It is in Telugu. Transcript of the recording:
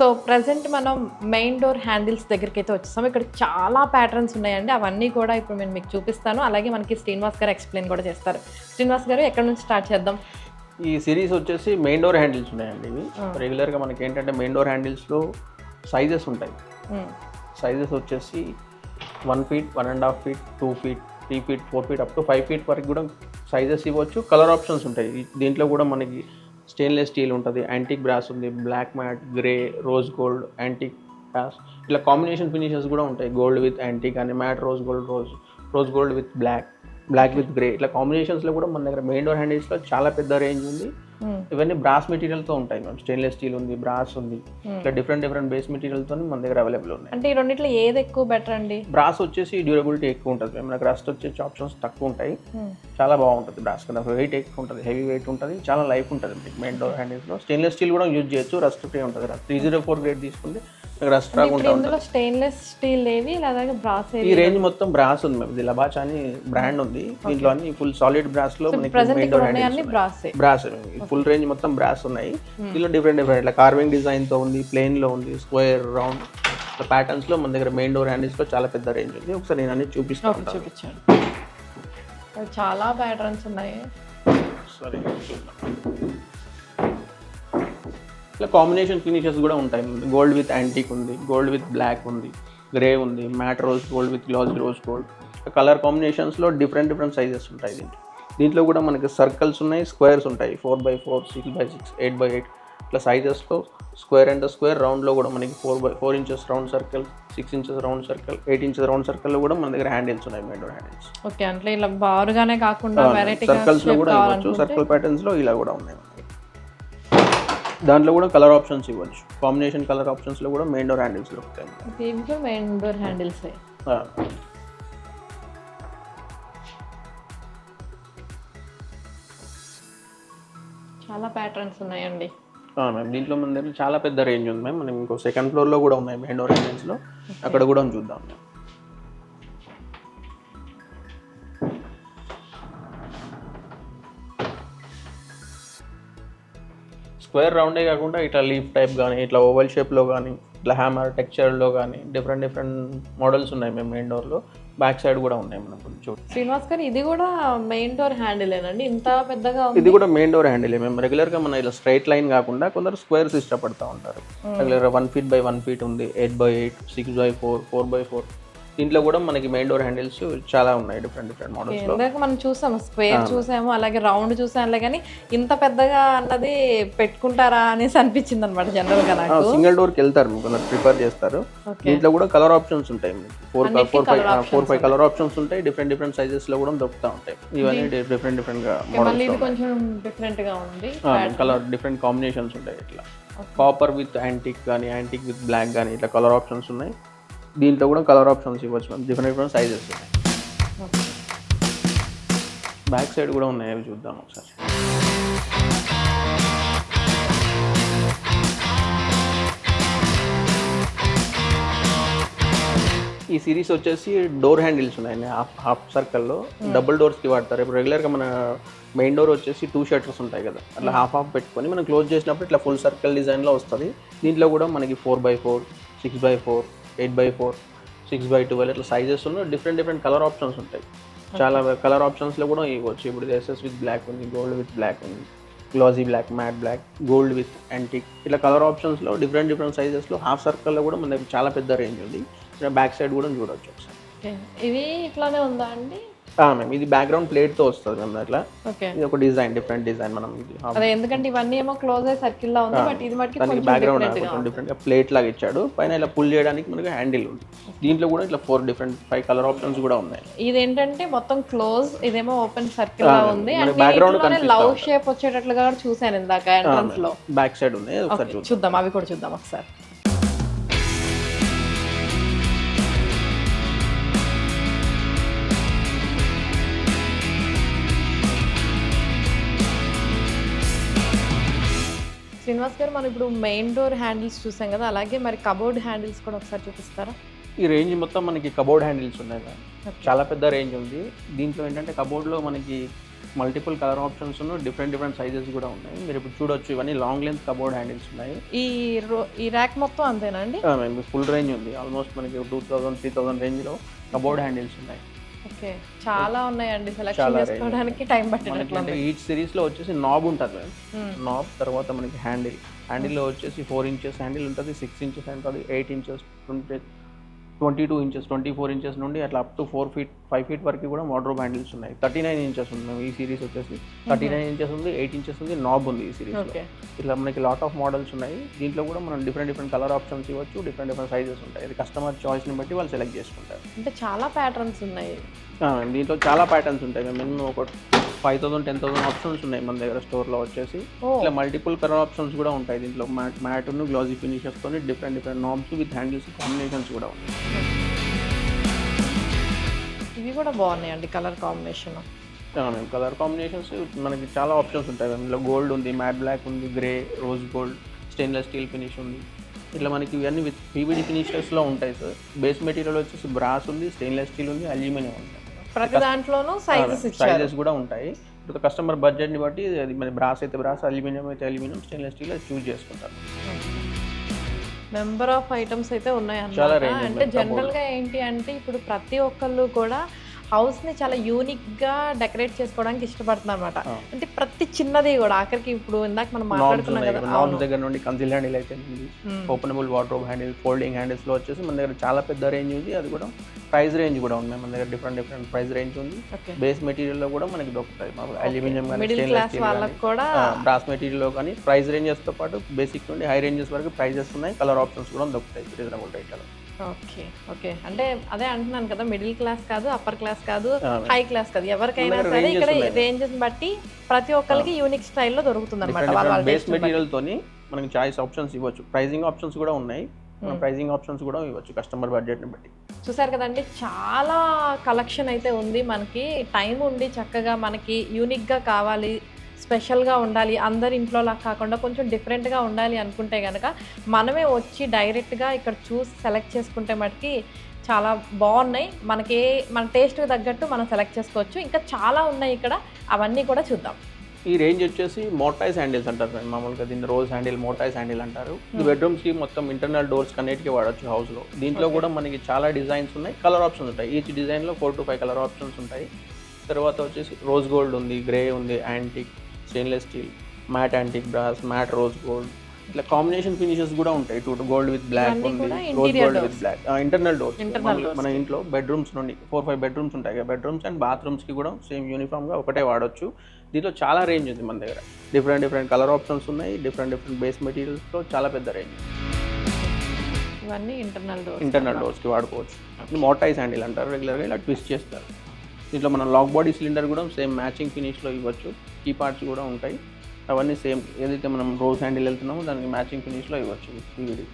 సో ప్రజెంట్ మనం మెయిన్ డోర్ హ్యాండిల్స్ దగ్గరికి అయితే వచ్చేసాం ఇక్కడ చాలా ప్యాటర్న్స్ ఉన్నాయండి. అవన్నీ కూడా ఇప్పుడు నేను మీకు చూపిస్తాను. అలాగే మనకి శ్రీనివాస్ గారు ఎక్స్ప్లెయిన్ కూడా చేస్తారు. శ్రీనివాస్ గారు ఎక్కడ నుంచి స్టార్ట్ చేద్దాం? ఈ సిరీస్ వచ్చేసి మెయిన్ డోర్ హ్యాండిల్స్ ఉన్నాయండి ఇవి. రెగ్యులర్గా మనకి ఏంటంటే మెయిన్ డోర్ హ్యాండిల్స్లో సైజెస్ ఉంటాయి. సైజెస్ వచ్చేసి one feet one and half feet two feet three feet four feet up to five feet వరకు కూడా సైజెస్ ఇవ్వచ్చు. కలర్ ఆప్షన్స్ ఉంటాయి. దీంట్లో కూడా మనకి స్టెయిన్లెస్ స్టీల్ ఉంటుంది యాంటిక్ బ్రాస్ ఉంది black matte grey rose gold antique brass. ఇట్లా కాంబినేషన్ ఫినిషెస్ కూడా ఉంటాయి గోల్డ్ విత్ యాంటిక్ అని matte rose gold rose rose gold with black. Black with grey ఇట్లా కాంబినేషన్స్లో కూడా మన దగ్గర మెయిన్ డోర్ హ్యాండిల్స్లో చాలా పెద్ద రేంజ్ ఉంది. మ్మ్. ఇవన్నీ బ్రాస్ మెటీరియల్తో ఉంటాయి మ్యామ్ స్టెయిన్లెస్ స్టీల్ ఉంది బ్రాస్ ఉంది. ఇట్లా డిఫరెంట్ డిఫరెంట్ బేస్ మెటీరియల్తో మన దగ్గర అవైలబుల్ ఉన్నాయి. అంటే ఈ రెండిట్లో ఏది ఎక్కువ బెటర్ అండి? బ్రాస్ వచ్చేసి డ్యూరబిలిటీ ఎక్కువ ఉంటుంది మేము మనకు రస్ట్ వచ్చే ఆప్షన్స్ తక్కువ ఉంటాయి. మ్మ్. చాలా బాగుంటుంది బ్రాస్ కదా. వెయిట్ ఎక్కువ ఉంటుంది. హెవీ వెయిట్ ఉంటుంది. చాలా లైఫ్ ఉంటుంది మెయిన్ డోర్ హ్యాండిల్స్లో స్టెయిన్లెస్ స్టీల్ కూడా యూజ్ చేయొచ్చు. రస్ట్ ఫ్రీ ఉంటుంది. త్రీ జీరో ఫోర్ గ్రేడ్ తీసుకుంటే రాకుండా ఇప్పుడు ఉంటుంది ఇందులో స్టెయిన్లెస్ స్టీల్ ఏవి లేదా బ్రాస్ ఈ రేంజ్ మొత్తం బ్రాస్ ఉంది మేము లబాచ్ అని బ్రాండ్ ఉంది. దీంట్లో అన్ని ఫుల్ సాలిడ్ బ్రాస్లో ఇక్కడ బ్రాస్ బ్రాస్ ఫుల్ రేంజ్ మొత్తం బ్రాస్ ఉన్నాయి. దీనిలో డిఫరెంట్ డిఫరెంట్ ఇట్లా కార్వింగ్ డిజైన్తో ఉంది ప్లెయిన్లో ఉంది స్క్వేర్ రౌండ్ ప్యాటర్న్స్లో మన దగ్గర మెయిన్ డోర్ హ్యాండిల్స్లో చాలా పెద్ద రేంజ్ ఉంది. ఒకసారి నేను అన్ని చూపిస్తాను చూపించాను చాలా ప్యాటర్న్స్ ఉన్నాయి. సరే చూద్దాం. ఇట్లా కాంబినేషన్ ఫినిషెస్ కూడా ఉంటాయి. గోల్డ్ విత్ యాంటిక్ ఉంది గోల్డ్ విత్ బ్లాక్ ఉంది గ్రే ఉంది matte rose gold with glass rose gold colour కాంబినేషన్స్లో different different sizes ఉంటాయి దీంట్లో. దీంట్లో కూడా మనకి సర్కిల్స్ ఉన్నాయి స్క్వేర్స్ ఉంటాయి. Four by four six by six eight by eight ఇట్లా సైజెస్లో స్క్వేర్ అండ్ స్క్వేర్ రౌండ్లో కూడా మనకి four by four inches round circle six inches round circle eight inches round సర్కిల్లో కూడా మన దగ్గర హ్యాండిల్స్ ఉన్నాయి మెయిన్ హ్యాండిల్స్ ఓకే అంటే ఇలా బారుగానే కాకుండా వెరైటీ సర్కిల్స్లో కూడా సర్కిల్ ప్యాటర్న్స్లో ఇలా కూడా ఉన్నాయి. దాంట్లో కూడా కలర్ ఆప్షన్స్ ఇవ్వచ్చు. కాంబినేషన్ కలర్ ఆప్షన్స్లో కూడా మెయిన్ డోర్ హ్యాండిల్స్ దొరుకుతాయి. మనకి. ఇవి కూడా మెయిన్ డోర్ హ్యాండిల్స్ చాలా ప్యాటర్న్స్ ఉన్నాయండి. మ్యామ్ దీంట్లో మన దగ్గర చాలా పెద్ద రేంజ్ ఉంది మ్యామ్ మనం ఇంకో సెకండ్ ఫ్లోర్లో కూడా ఉన్నాయి మెయిన్ డోర్ హ్యాండిల్స్లో. అక్కడ కూడా చూద్దాం మ్యామ్ స్క్వేర్ రౌండే కాకుండా ఇట్లా లీఫ్ టైప్ కానీ ఇట్లా ఓవల్ షేప్లో కానీ ఇట్లా హ్యామర్ టెక్చర్లో కానీ డిఫరెంట్ డిఫరెంట్ మోడల్స్ ఉన్నాయి మేము మెయిన్ డోర్లో. బ్యాక్ సైడ్ కూడా ఉన్నాయి మనం కొంచెం శ్రీనివాస్ గారు ఇది కూడా మెయిన్ డోర్ హ్యాండిలేనండి? ఇంత పెద్దగా ఇది కూడా మెయిన్ డోర్ హ్యాండిల్. మేము రెగ్యులర్గా మన ఇలా స్ట్రైట్ లైన్ కాకుండా కొందరు స్క్వేర్స్ ఇష్టపడతా ఉంటారు. Regular one feet by one feet ఉంది eight by eight six by four four by four. దీంట్లో కూడా మనకి మెయిన్ డోర్ హ్యాండిల్స్ చాలా ఉన్నాయి డిఫరెంట్ డిఫరెంట్ మోడల్స్ ఇందాక మనం చూసాము స్క్వేర్ చూసాము అలాగే రౌండ్ చూసాములే కానీ ఇంత పెద్దగా అన్నది పెట్టుకుంటారా అనేసి అనిపించింది అనమాట జనరల్గా నాకు. సింగిల్ డోర్కి వెళ్తారు మీకు ప్రిఫర్ చేస్తారు. దీంట్లో కూడా కలర్ ఆప్షన్స్ ఉంటాయి four four five four five colour options ఉంటాయి. డిఫరెంట్ డిఫరెంట్ సైజెస్లో కూడా దొరుకుతూ ఉంటాయి. ఇవన్నీ డిఫరెంట్ డిఫరెంట్గా కొంచెం డిఫరెంట్గా ఉంది కలర్ డిఫరెంట్ కాంబినేషన్స్ ఉంటాయి ఇట్లా. కాపర్ విత్ యాంటిక్ కానీ యాంటిక్ విత్ బ్లాక్ కానీ ఇట్లా కలర్ ఆప్షన్స్ ఉన్నాయి. దీంట్లో కూడా కలర్ ఆప్షన్స్ ఇవ్వచ్చు మనం డిఫరెంట్ డిఫరెంట్ సైజెస్ ఉన్నాయి. బ్యాక్ సైడ్ కూడా ఉన్నాయి అవి చూద్దాం ఒకసారి. ఈ సిరీస్ వచ్చేసి డోర్ హ్యాండిల్స్ ఉన్నాయండి. హాఫ్ హాఫ్ సర్కిల్లో డబుల్ డోర్స్కి వాడతారు. ఇప్పుడు రెగ్యులర్గా మన మెయిన్ డోర్ వచ్చేసి టూ షట్టర్స్ ఉంటాయి కదా. అట్లా హాఫ్ హాఫ్ పెట్టుకొని మనం క్లోజ్ చేసినప్పుడు ఇట్లా ఫుల్ సర్కిల్ డిజైన్లో వస్తుంది. దీంట్లో కూడా మనకి four by four six by four eight by four six by twelve ఇట్లా సైజెస్ ఉన్న డిఫరెంట్ డిఫరెంట్ కలర్ ఆప్షన్స్ ఉంటాయి. చాలా కలర్ ఆప్షన్స్లో కూడా ఇవ్వచ్చు ఇప్పుడు ఎస్ఎస్ విత్ బ్లాక్ ఉంది గోల్డ్ విత్ బ్లాక్ ఉంది glossy black matte black gold with antique ఇట్లా కలర్ ఆప్షన్స్లో డిఫరెంట్ డిఫరెంట్ సైజెస్లో హాఫ్ సర్కిల్లో కూడా మన దగ్గర చాలా పెద్ద రేంజ్ ఉంది. బ్యాక్ సైడ్ కూడా చూడవచ్చు ఒకసారి. ఇది ఇట్లానే ఉందా అండి? మ్యామ్ ఇది బ్యాక్గ్రౌండ్ ప్లేట్తో వస్తుంది మ్యామ్ అట్లా. ఓకే ఇది ఒక డిజైన్ డిఫరెంట్ డిజైన్ మనం ఇది అదే ఎందుకంటే ఇవన్నీ ఏమో క్లోజ్ అయ్యి సర్కిల్ లా ఉంది బట్ ఇది మటుకి కొంచెం బ్యాక్గ్రౌండ్ కొంచెం ఉంది. డిఫరెంట్గా ప్లేట్ లాగా ఇచ్చాడు. పైన ఇలా పుల్ చేయడానికి మనకి హ్యాండిల్ ఉంది. దీంట్లో కూడా ఇట్లా four different five colour options కూడా ఉన్నాయి. ఇదేంటంటే మొత్తం క్లోజ్ ఇదేమో ఓపెన్ సర్కిల్ లా ఉంది. అండ్ background లవ్ షేప్ వచ్చేటట్లుగా చూసాను ఇందాక ఎంట్రన్స్లో. బ్యాక్ సైడ్ ఉంది ఒకసారి చూద్దాం. చూద్దాం అవి కూడా చూద్దాం ఒకసారి. శ్రీనివాస్ గారు మనం ఇప్పుడు మెయిన్ డోర్ హ్యాండిల్స్ చూసాం కదా అలాగే మరి కబోర్డ్ హ్యాండిల్స్ కూడా ఒకసారి చూపిస్తారా? ఈ రేంజ్ మొత్తం మనకి కబోర్డ్ హ్యాండిల్స్ ఉన్నాయి మ్యామ్ చాలా పెద్ద రేంజ్ ఉంది. దీంట్లో ఏంటంటే కబోర్డ్లో మనకి multiple colour options different different sizes కూడా ఉన్నాయి. మీరు ఇప్పుడు చూడొచ్చు ఇవన్నీ లాంగ్ లెంత్ కబోర్డ్ హ్యాండిల్స్ ఉన్నాయి. ఈ రో ఈ ర్యాక్ మొత్తం అంతేనా అండి? ఫుల్ రేంజ్ ఉంది. ఆల్మోస్ట్ మనకి టూ థౌసండ్ త్రీ థౌసండ్ రేంజ్లో కబోర్డ్ హ్యాండిల్స్ ఉన్నాయి. ఓకే. చాలా ఉన్నాయండి సెలెక్షన్ చేసుకోవడానికి టైం మనకి పట్టినట్లు అంటే ఈచ్ సిరీస్లో వచ్చేసి నాబ్ ఉంటుంది నాబ్ తర్వాత మనకి హ్యాండిల్ హ్యాండిల్లో వచ్చేసి ఫోర్ ఇంచెస్ హ్యాండిల్ ఉంటుంది సిక్స్ ఇంచెస్ ఉంటుంది eight inches twenty twenty two inches twenty four inches నుండి అట్లా up to four feet five feet వరకు కూడా వార్డ్రోబ్ హ్యాండిల్స్ ఉన్నాయి. థర్టీ నైన్ ఇంచెస్ ఉంది. ఈ సిరీస్ వచ్చేసి థర్టీ నైన్ ఇంచెస్ ఉంది ఎయిట్ ఇంచెస్ ఉంది నాబ్ ఉంది ఈ సిరీస్ ఇట్లా మనకి లాట్ ఆఫ్ మోడల్స్ ఉన్నాయి. దీంట్లో కూడా మనం డిఫరెంట్ డిఫరెంట్ కలర్ ఆప్షన్స్ ఇవ్వచ్చు డిఫరెంట్ డిఫరెంట్ సైజెస్ ఉంటాయి. అది కస్టమర్ చాయిస్ని బట్టి వాళ్ళు సెలెక్ట్ చేసుకుంటారు. అంటే చాలా ప్యాటర్న్స్ ఉన్నాయి. దీంట్లో చాలా ప్యాటర్న్స్ ఉంటాయి. మేము మినిమం ఒక five thousand ten thousand options ఉన్నాయి మన దగ్గర స్టోర్లో వచ్చేసి. ఇట్లా మల్టిపుల్ కలర్ ఆప్షన్స్ కూడా ఉంటాయి దీంట్లో. Matte matte glossy ఫినిషెస్తో different different knobs with handles combinations కూడా ఉన్నాయి ఇవి కూడా బాగున్నాయండి కలర్ కాంబినేషన్. కలర్ కాంబినేషన్స్ మనకి చాలా ఆప్షన్స్ ఉంటాయి. ఇందులో గోల్డ్ ఉంది మ్యాట్ బ్లాక్ ఉంది grey rose gold stainless steel finish ఉంది. ఇట్లా మనకి ఇవన్నీ విత్ పీవీడీ ఫినిషెస్లో ఉంటాయి సార్. బేస్ మెటీరియల్ వచ్చేసి బ్రాస్ ఉంది స్టెయిన్లెస్ స్టీల్ ఉంది అల్యూమినియం ఉంది. ప్రతి దాంట్లోనూ సైజెస్ సైజెస్ కూడా ఉంటాయి. ఇప్పుడు కస్టమర్ బడ్జెట్ని బట్టి అది మన బ్రాస్ అయితే బ్రాస్ అల్యూమినియం అయితే అల్యూమినియం స్టెయిన్లెస్ స్టీల్ అది చూస్ చేసుకుంటారు. నెంబర్ ఆఫ్ ఐటమ్స్ అయితే ఉన్నాయి. అన్నమాట అంటే ఉంది, జనరల్గా ఏంటి అంటే ఇప్పుడు ప్రతి ఒక్కళ్ళు కూడా హౌస్ని చాలా యూనిక్గా డెకరేట్ చేసుకోవడానికి ఇష్టపడుతున్నారు అనమాట. అంటే ప్రతి చిన్నది కూడా ఆఖరికి ఇప్పుడు ఇందాక మనం మాట్లాడుకున్నాం ఉన్నాయి. కదా. నాబ్స్ దగ్గర నుండి కన్సిల్ హ్యాండిల్ అయితే. ఓపెనబుల్ వాటర్ హ్యాండిల్ ఫోల్డింగ్ హ్యాండిల్స్లో వచ్చేసి మన దగ్గర చాలా పెద్ద రేంజ్ ఉంది. అది కూడా ప్రైస్ రేంజ్ కూడా ఉంది. మన దగ్గర డిఫరెంట్ డిఫరెంట్ ప్రైస్ రేంజ్ ఉంది. బేస్ మెటీరియల్లో కూడా మనకి దొరుకుతాయి. అల్యూమినియం కానీ కూడా బ్రాస్ మెటీరియల్లో కానీ ప్రైస్ రేంజెస్తో పాటు బేసిక్ నుండి హై రేంజెస్ వరకు ప్రైజెస్ ఉన్నాయి. కలర్ ఆప్షన్స్ కూడా దొరుకుతాయి. రీజనబుల్ రేట్లో ఓకే ఓకే. అంటే అదే అంటున్నాను కదా మిడిల్ క్లాస్ కాదు అప్పర్ క్లాస్ కాదు హై క్లాస్ కాదు. ఎవరికైనా సరే ఇక్కడ. రేంజెస్ బట్టి ప్రతి ఒక్కరికి యూనిక్ స్టైల్లో దొరుకుతుంది అనమాట బేస్ taste ని బట్టి. మెటీరియల్తోని మనకి చాయిస్ ఆప్షన్స్ ఇవ్వచ్చు. ప్రైజింగ్ ఆప్షన్స్ కూడా ఉన్నాయి. ప్రైజింగ్ ఆప్షన్స్ కూడా ఇవ్వచ్చు కస్టమర్ బడ్జెట్ని బట్టి. చూసారు కదండి చాలా కలెక్షన్ అయితే ఉంది మనకి. టైం ఉండి చక్కగా మనకి యూనిక్గా కావాలి స్పెషల్గా ఉండాలి. అందరి ఇంట్లోలా కాకుండా కొంచెం డిఫరెంట్గా ఉండాలి అనుకుంటే కనుక మనమే వచ్చి డైరెక్ట్గా ఇక్కడ చూసి సెలెక్ట్ చేసుకుంటే మటుకి చాలా బాగున్నాయి. మనకి ఏ- మన టేస్ట్కి తగ్గట్టు మనం సెలెక్ట్ చేసుకోవచ్చు. ఇంకా చాలా ఉన్నాయి ఇక్కడ. అవన్నీ కూడా చూద్దాం. ఈ రేంజ్ వచ్చేసి మోటాయిస్ హ్యాండిల్స్ అంటారు మామూలుగా దీన్ని రోజ్ హ్యాండిల్ మోటాయిస్ హ్యాండిల్ అంటారు. ఇది బెడ్రూమ్స్కి మొత్తం ఇంటర్నల్ డోర్స్ కన్నిటికి వాడచ్చు హౌస్లో దీంట్లో కూడా మనకి చాలా డిజైన్స్ ఉన్నాయి. కలర్ ఆప్షన్స్ ఉంటాయి. ఈచ్ డిజైన్లో four to five colour options ఉంటాయి. తర్వాత వచ్చేసి రోజ్ గోల్డ్ ఉంది గ్రే ఉంది antique stainless steel matte antique brass matte rose gold ఇట్లా కాంబినేషన్ ఫినిషెస్ కూడా ఉంటాయి. టూ గోల్డ్ విత్ బ్లాక్ ఉంది rose gold. With black internal doors మన ఇంట్లో బెడ్రూమ్స్ నుండి ఫోర్ ఫైవ్ బెడ్రూమ్స్ ఉంటాయి కదా. బెడ్రూమ్స్ అండ్ బాత్రూమ్స్కి కూడా సేమ్ యూనిఫామ్గా ఒకటే వాడొచ్చు. దీంట్లో చాలా రేంజ్ ఉంది మన దగ్గర. డిఫరెంట్ డిఫరెంట్ కలర్ ఆప్షన్స్ ఉన్నాయి. డిఫరెంట్ డిఫరెంట్ బేస్ మెటీరియల్స్లో చాలా పెద్ద రేంజ్ ఇవన్నీ ఇంటర్నల్ డోర్ ఇంటర్నల్ డోర్స్కి వాడుకోవచ్చు. మోటాయిస్ హ్యాండిల్ అంటారు రెగ్యులర్గా ఇలా ట్విస్ట్ చేస్తారు. దీంట్లో మనం లాక్ బాడీ సిలిండర్ కూడా సేమ్ మ్యాచింగ్ ఫినిష్లో ఇవ్వచ్చు. కీ పార్ట్స్ కూడా ఉంటాయి. అవన్నీ సేమ్ ఏదైతే మనం రోజ్ హ్యాండిల్ వెళ్తున్నామో దానికి మ్యాచింగ్ ఫినిష్లో ఇవ్వచ్చు పీవీడీ